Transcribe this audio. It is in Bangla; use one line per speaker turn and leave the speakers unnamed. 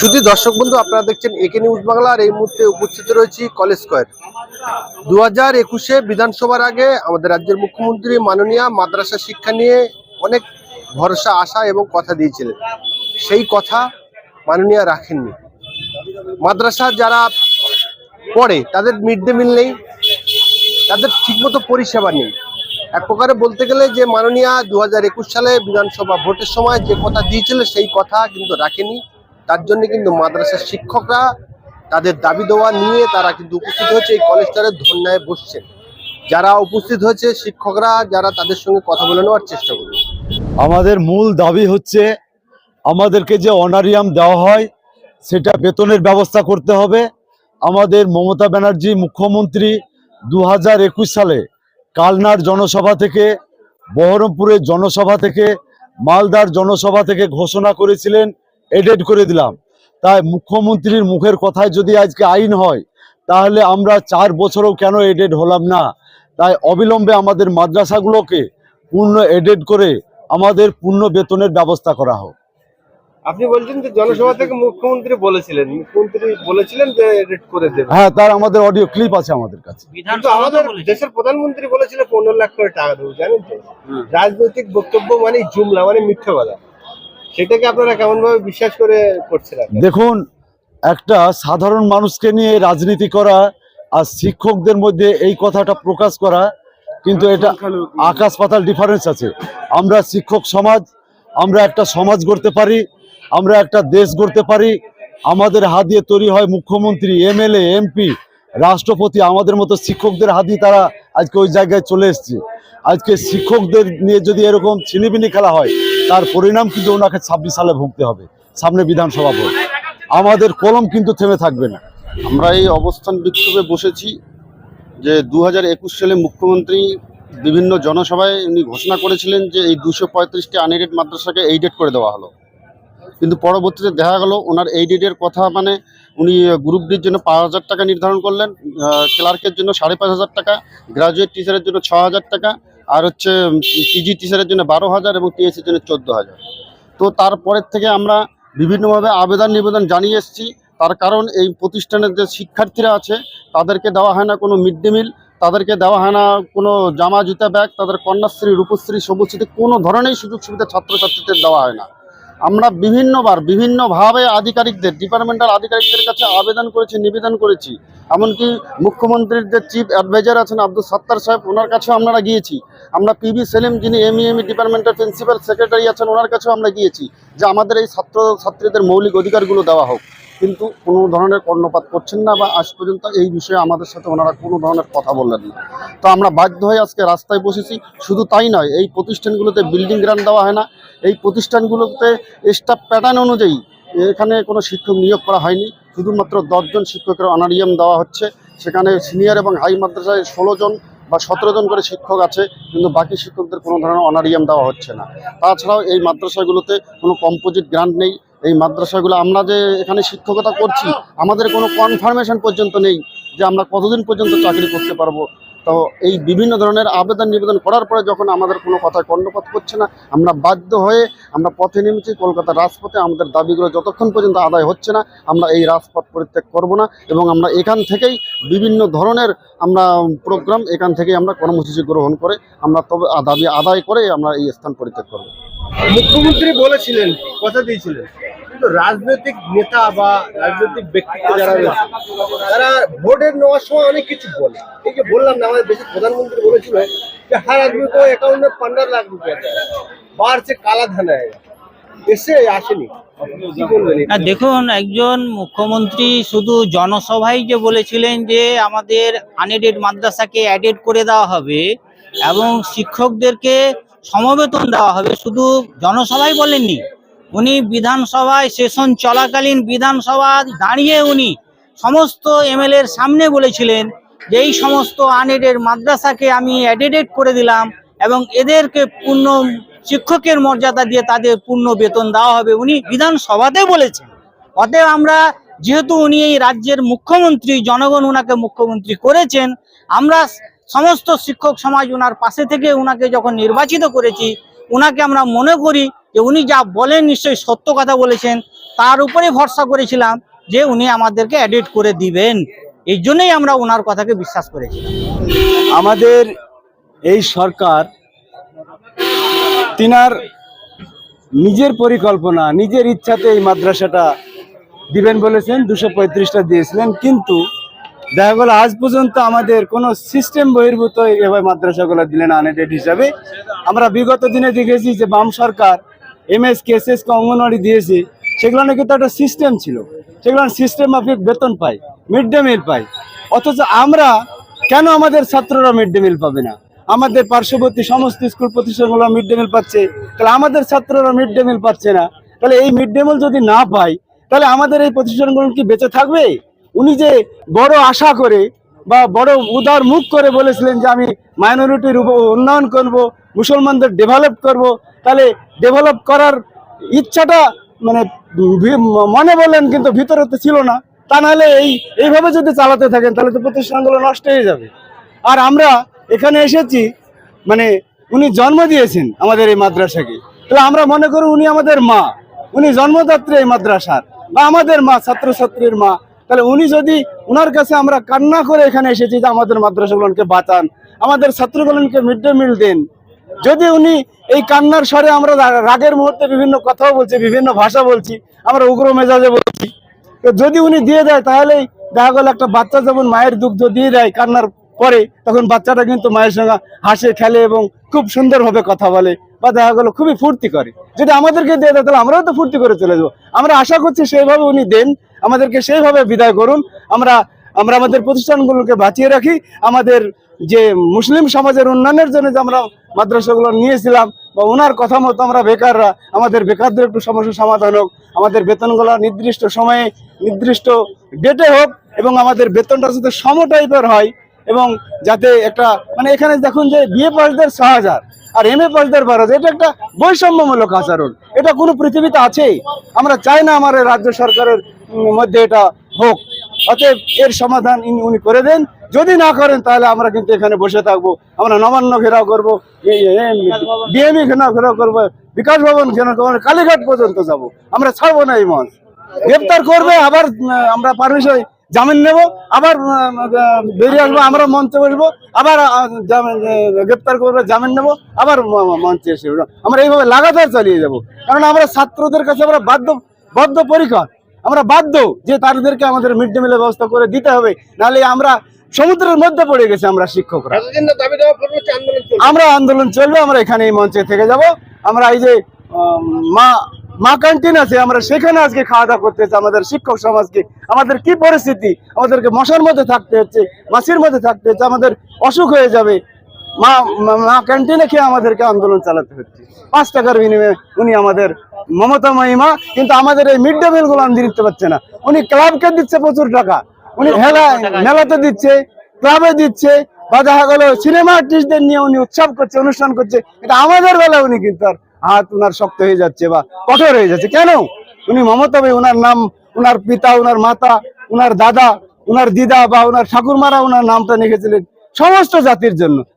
শুধু দর্শক বন্ধু, আপনারা দেখছেন একে নিউজ বাংলার এই মুহূর্তে উপস্থিত রয়েছি কলেজ স্কোয়ার দু হাজার একুশে বিধানসভার আগে আমাদের রাজ্যের মুখ্যমন্ত্রী মাননীয় মাদ্রাসা শিক্ষা নিয়ে অনেক ভরসা, আশা এবং কথা দিয়েছিলেন। সেই কথা মাননীয় রাখেননি। মাদ্রাসা যারা পড়ে, তাদের মিড ডে মিল নেই, তাদের ঠিকমতো পরিষেবা নেই। এক প্রকারে বলতে গেলে যে মাননীয় দু হাজার একুশ সালে বিধানসভা ভোটের সময় যে কথা দিয়েছিল, সেই কথা কিন্তু রাখেনি। তার জন্য কিন্তু মাদ্রাসার শিক্ষকরা তাদের দাবি দেওয়া নিয়ে তারা কিন্তু উপস্থিত হয়েছে, এই কলেজটারে ধন্যায় বসছেন যারা উপস্থিত হয়েছে, শিক্ষকরা যারা তাদের সঙ্গে কথা বলে নেওয়ার চেষ্টা করবে।
আমাদের মূল দাবি হচ্ছে, আমাদেরকে যে অনারিয়াম দেওয়া হয়, সেটা বেতনের ব্যবস্থা করতে হবে। আমাদের মমতা ব্যানার্জি মুখ্যমন্ত্রী দু হাজার একুশ সালে কালনার জনসভা থেকে, বহরমপুরের জনসভা থেকে, মালদার জনসভা থেকে ঘোষণা করেছিলেন এডেড করে দিলাম। তাই মুখ্যমন্ত্রীর মুখের কথায় যদি আজকে আইন হয় তাহলে আমরা চার বছরও কেন এডেড হলাম না? তাই অবিলম্বে আমাদের মাদ্রাসাগুলোকে পূর্ণ এডেড করে আমাদের পূর্ণ বেতনের ব্যবস্থা করা হোক।
আপনি বলছেন যে জনসভা থেকে মুখ্যমন্ত্রী বলেছিলেন। মুখ্যমন্ত্রী বলেছিলেন যে রেট করে দেবে।
হ্যাঁ তার আমাদের অডিও ক্লিপ আছে আমাদের কাছে।
কিন্তু আমাদের দেশের প্রধানমন্ত্রী বলেছিল পনেরো লাখ করে টাকা দেবো জানেন তো? রাজনৈতিক বক্তব্য মানে জুমলা মানে মিথ্যে কথা। সেটাকে আপনারা কেমন ভাবে বিশ্বাস করে করছেন
দেখুন, একটা সাধারণ মানুষকে নিয়ে রাজনীতি করা আর শিক্ষকদের মধ্যে এই কথাটা প্রকাশ করা, কিন্তু এটা আকাশ পাতাল ডিফারেন্স আছে। আমরা শিক্ষক সমাজ, আমরা একটা সমাজ গড়তে পারি, আমরা একটা দেশ গড়তে পারি। আমাদের হাত দিয়ে তৈরি হয় মুখ্যমন্ত্রী, এমএলএ, এমপি, রাষ্ট্রপতি, আমাদের মতো শিক্ষকদের হাত দিয়ে তারা আজকে ওই জায়গায় চলে এসছে। আজকে শিক্ষকদের নিয়ে যদি এরকম ছিনিবিনি খেলা হয় তার পরিণাম কিন্তু ওনাকে ছাব্বিশ সালে ভুগতে হবে, সামনে বিধানসভা ভোট। আমাদের কলম কিন্তু থেমে থাকবে না।
আমরা এই অবস্থান বিক্ষোভে বসেছি যে দু হাজার একুশ সালে মুখ্যমন্ত্রী বিভিন্ন জনসভায় উনি ঘোষণা করেছিলেন যে এই দুশো পঁয়ত্রিশটি আনএডেড মাদ্রাসাকে এইডেড করে দেওয়া হলো। কিন্তু পরবর্তীতে দেখা গেল ওনার এইডেডের কথা মানে উনি গ্রুপ ডির জন্য পাঁচ হাজার টাকা নির্ধারণ করলেন ক্লার্কের জন্য সাড়ে পাঁচ হাজার টাকা গ্রাজুয়েট টিচারের জন্য ছ হাজার টাকা আর হচ্ছে পিজি টিচারের জন্য বারো হাজার এবং টিএসসির জন্য চোদ্দ হাজার। তো তারপরের থেকে আমরা বিভিন্নভাবে আবেদন নিবেদন জানিয়ে এসেছি। তার কারণ এই প্রতিষ্ঠানের যে শিক্ষার্থীরা আছে, তাদেরকে দেওয়া হয় না কোনো মিড ডে মিল, তাদেরকে দেওয়া হয় না কোনো জামা জুতা ব্যাগ, তাদের কন্যাশ্রী, রূপশ্রী সবুজশ্রী কোনো ধরনের সুযোগ সুবিধা ছাত্রছাত্রীদের দেওয়া হয় না। আমরা বিভিন্নবার, বিভিন্নভাবে আধিকারিকদের, ডিপার্টমেন্টাল আধিকারিকদের কাছে আবেদন করেছি, নিবেদন করেছি। এমনকি মুখ্যমন্ত্রীর যে চিফ অ্যাডভাইজার আছেন আব্দুল সত্তার সাহেব, ওনার কাছেও আমরা গিয়েছি। আমরা পিবি সেলিম যিনি এম এম ডিপার্টমেন্টের প্রিন্সিপাল সেক্রেটারি আছেন, ওনার কাছেও আমরা গিয়েছি যে আমাদের এই ছাত্র ছাত্রীদের মৌলিক অধিকারগুলো দেওয়া হোক। কিন্তু কোনো ধরনের কর্ণপাত করছেন না বা আজ পর্যন্ত এই বিষয়ে আমাদের সাথে ওনারা কোনো ধরনের কথা বললেন না। তো আমরা বাধ্য হয়ে আজকে রাস্তায় বসেছি। শুধু তাই নয়, এই প্রতিষ্ঠানগুলোতে বিল্ডিং গ্রান্ট দেওয়া হয় না। এই প্রতিষ্ঠানগুলোতে স্টাফ প্যাটার্ন অনুযায়ী এখানে কোনো শিক্ষক নিয়োগ করা হয়নি। শুধুমাত্র দশজন শিক্ষকের অনারিয়াম দেওয়া হচ্ছে। সেখানে সিনিয়র এবং হাই মাদ্রাসায় ষোলো জন বা সতেরো জন করে শিক্ষক আছে, কিন্তু বাকি শিক্ষকদের কোনো ধরনের অনারিয়াম দেওয়া হচ্ছে না। তাছাড়াও এই মাদ্রাসাগুলোতে কোনো কম্পোজিট গ্রান্ট নেই। এই মাদ্রাসাগুলো আমরা যে এখানে শিক্ষকতা করছি, আমাদের কোনো কনফার্মেশন পর্যন্ত নেই যে আমরা কতদিন পর্যন্ত চাকরি করতে পারব। তো এই বিভিন্ন ধরনের আবেদন নিবেদন করার পরে যখন আমাদের কোনো কথায় কর্ণপাত করছে না, আমরা বাধ্য হয়ে আমরা পথে নেমেছি কলকাতার রাজপথে আমাদের দাবিগুলো যতক্ষণ পর্যন্ত আদায় হচ্ছে না, আমরা এই রাজপথ পরিত্যাগ করব না এবং আমরা এখান থেকেই বিভিন্ন ধরনের আমরা প্রোগ্রাম এখান থেকেই আমরা কর্মসূচি গ্রহণ করে আমরা তবে দাবি আদায় করে আমরা এই স্থান পরিত্যাগ করব।
মুখ্যমন্ত্রী বলেছিলেন, কথা দিয়েছিলেন। বিভিন্ন রাজনৈতিক নেতা বা রাজনৈতিক ব্যক্তিত্ব যারা রয়েছে তারা ভোটের নেওয়ার সময় অনেক কিছু বলে। এই যে বললাম না আমাদের দেশের প্রধানমন্ত্রী বলেছিল যে হার আদমি তো অ্যাকাউন্ট পনেরো লাখ রুপিয়া কালা ধান এসে আসেনি।
দেখুন একজন মুখ্যমন্ত্রী শুধু জনসভায় যে বলেছিলেন যে আমাদের আনএডেড মাদ্রাসাকে অ্যাডেড করে দেওয়া হবে এবং শিক্ষকদেরকে সমবেতন দেওয়া হবে শুধু জনসভায় বলেননি উনি বিধানসভায় সেশন চলাকালীন বিধানসভা দাঁড়িয়ে উনি সমস্ত এমএলএর সামনে বলেছিলেন যে এই সমস্ত আনএডের মাদ্রাসাকে আমি অ্যাডেডেড করে দিলাম এবং এদেরকে পূর্ণ শিক্ষকের মর্যাদা দিয়ে তাদের পূর্ণ বেতন দেওয়া হবে উনি বিধানসভাতে বলেছেন। অতএব আমরা যেহেতু উনি এই রাজ্যের মুখ্যমন্ত্রী, জনগণ উনাকে মুখ্যমন্ত্রী করেছেন, আমরা সমস্ত শিক্ষক সমাজ উনার পাশে থেকে উনাকে যখন নির্বাচিত করেছি, উনাকে আমরা মনে করি যে উনি যা বলেন নিশ্চয়ই সত্য কথা বলেছেন, তার উপরে ভরসা করেছিলাম যে উনি আমাদেরকে এডিট করে দিবেন। এই জন্যই আমরা ওনার কথাকে বিশ্বাস করেছিলাম
আমাদের এই সরকার তিনার নিজের পরিকল্পনা, নিজের ইচ্ছাতে এই মাদ্রাসাটা দিবেন বলেছেন, দুশো পঁয়ত্রিশটা দিয়েছিলেন, কিন্তু দেখা গেল আজ পর্যন্ত আমাদের কোনো সিস্টেম বহির্ভূত এভাবে মাদ্রাসাগুলো দিলেন আনএডেড হিসাবে। আমরা বিগত দিনে দেখেছি যে বাম সরকার M S K S S K anganwadi দিয়েছে, সেগুলো নাকি তো একটা সিস্টেম ছিল। সেগুলো সিস্টেম মাফিক বেতন পায় মিড ডে মিল পায়। অথচ আমরা কেন আমাদের ছাত্ররা মিড ডে মিল পাবে না? আমাদের পার্শ্ববর্তী সমস্ত স্কুল প্রতিষ্ঠানগুলো মিড ডে মিল পাচ্ছে, তাহলে আমাদের ছাত্ররা মিড ডে মিল পাচ্ছে না। তাহলে এই মিড ডে মিল যদি না পায়, তাহলে আমাদের এই প্রতিষ্ঠানগুলো কি বেঁচে থাকবে? উনি যে বড় আশা করে বা বড় উদার মুখ করে বলেছিলেন যে আমি মাইনরিটির উন্নয়ন করব মুসলমানদের ডেভেলপ করব, তাহলে ডেভেলপ করার ইচ্ছাটা মানে মনে বললেন কিন্তু ভিতরে তো ছিল না। তা নাহলে এই, এইভাবে যদি চালাতে থাকেন, তাহলে তো প্রতিষ্ঠানগুলো নষ্ট হয়ে যাবে। আর আমরা এখানে এসেছি মানে উনি জন্ম দিয়েছেন আমাদের এই মাদ্রাসাকে। তাহলে আমরা মনে করি উনি আমাদের মা। উনি জন্মদাত্রী এই মাদ্রাসার, বা আমাদের মা, ছাত্রছাত্রীর মা। তাহলে উনি যদি উনার কাছে আমরা কান্না করে এখানে এসেছি যে আমাদের মাদ্রাসাগুলোকে বাঁচান, আমাদের ছাত্রগুলোকে মিড ডে মিল দেন যদি উনি এই কান্নার স্বরে আমরা রাগের মুহূর্তে বিভিন্ন কথাও বলছি, বিভিন্ন ভাষা বলছি, আমরা উগ্র মেজাজে বলছি যদি উনি দিয়ে দেয় তাহলেই দেখা গেল একটা বাচ্চা যেমন মায়ের দুগ্ধ দিয়ে দেয় কান্নার পরে, তখন বাচ্চাটা কিন্তু মায়ের সঙ্গে হাসে, খেলে এবং খুব সুন্দরভাবে কথা বলে বা দেখা গেল খুবই ফুর্তি করে। যদি আমাদেরকে দিয়ে দেয় তাহলে আমরাও তো ফুর্তি করে চলে যাব। আমরা আশা করছি সেইভাবে উনি দেন, আমাদেরকে সেইভাবে বিদায় করুন। আমরা আমরা আমাদের প্রতিষ্ঠানগুলোকে বাঁচিয়ে রাখি। আমাদের যে মুসলিম সমাজের উন্নয়নের জন্য যে আমরা মাদ্রাসাগুলো নিয়েছিলাম বা ওনার কথা মতো আমরা বেকাররা, আমাদের বেকারদের একটু সমস্যা সমাধান হোক, আমাদের বেতনগুলো নির্দিষ্ট সময়ে, নির্দিষ্ট ডেটে হোক এবং আমাদের বেতনটা যাতে সম টাইপের হয় এবং যাতে একটা মানে এখানে দেখুন যে বিএ পাসদের ছ হাজার আর এম এ পাসদের বারো এটা একটা বৈষম্যমূলক আচরণ। এটা কোনো পৃথিবীতে আছেই। আমরা চাই না আমার রাজ্য সরকারের মধ্যে এটা হোক। অতএব এর সমাধান ইনি- উনি করে দেন। যদি না করেন তাহলে আমরা কিন্তু এখানে বসে থাকব। আমরা নবান্ন ঘেরাও করব ডিএমই ঘেরাও ঘেরাও করব বিকাশ ভবন ঘেরাও করব কালীঘাট পর্যন্ত যাব। আমরা ছাড়বো না এই মঞ্চ। গ্রেপ্তার করবে আবার আমরা পারমিশন জামিন নেব আবার বেরিয়ে আসব আমরা মঞ্চে বসবো আবার গ্রেপ্তার করবে জামিন নেব আবার মঞ্চে এসে আমরা এইভাবে লাগাতার চালিয়ে যাব। কারণ আমরা ছাত্রদের কাছে আমরা বাধ্য বদ্ধ পরিকর। আমরা বাধ্য যে তাদেরকে আমাদের মিড ডে মিলের ব্যবস্থা করে দিতে হবে নাহলে আমরা সমুদ্রের মধ্যে পড়ে গেছি আমরা শিক্ষকরা। আমরা আন্দোলন চলবে আমরা এখানে এই মঞ্চে থেকে যাব। আমরা এই যে মা মা ক্যান্টিন আছে আমরা সেখানে আজকে খাওয়া দাওয়া করতে হচ্ছে আমাদের শিক্ষক সমাজকে। আমাদের কি পরিস্থিতি? আমাদেরকে মশার মধ্যে থাকতে হচ্ছে মাছির মধ্যে থাকতে হচ্ছে আমাদের অসুখ হয়ে যাবে। মা- মা ক্যান্টিনে খেয়ে আমাদেরকে আন্দোলন চালাতে হচ্ছে। পাঁচ টাকার বিনিময়ে উনি আমাদের মমতা মহিমা কিন্তু আমাদের এই মিড ডে মিলগুলো দিতে পারছে না। উনি ক্লাবকে দিচ্ছে প্রচুর টাকা। উনি মেলা মেলাতে দিচ্ছে ক্লাবে দিচ্ছে বা দেখা গেল সিনেমা আর্টিস্টদের নিয়ে উনি উৎসব করছে অনুষ্ঠান করছে কিন্তু আমাদের বেলা উনি কিন্তু আর হাত উনার শক্ত হয়ে যাচ্ছে বা কঠোর হয়ে যাচ্ছে। কেন? উনি মমতা ভাই উনার নাম উনার পিতা উনার মাতা উনার দাদা উনার দিদা বা উনার ঠাকুরমারা উনার নামটা লিখেছিলেন সমস্ত জাতির জন্য।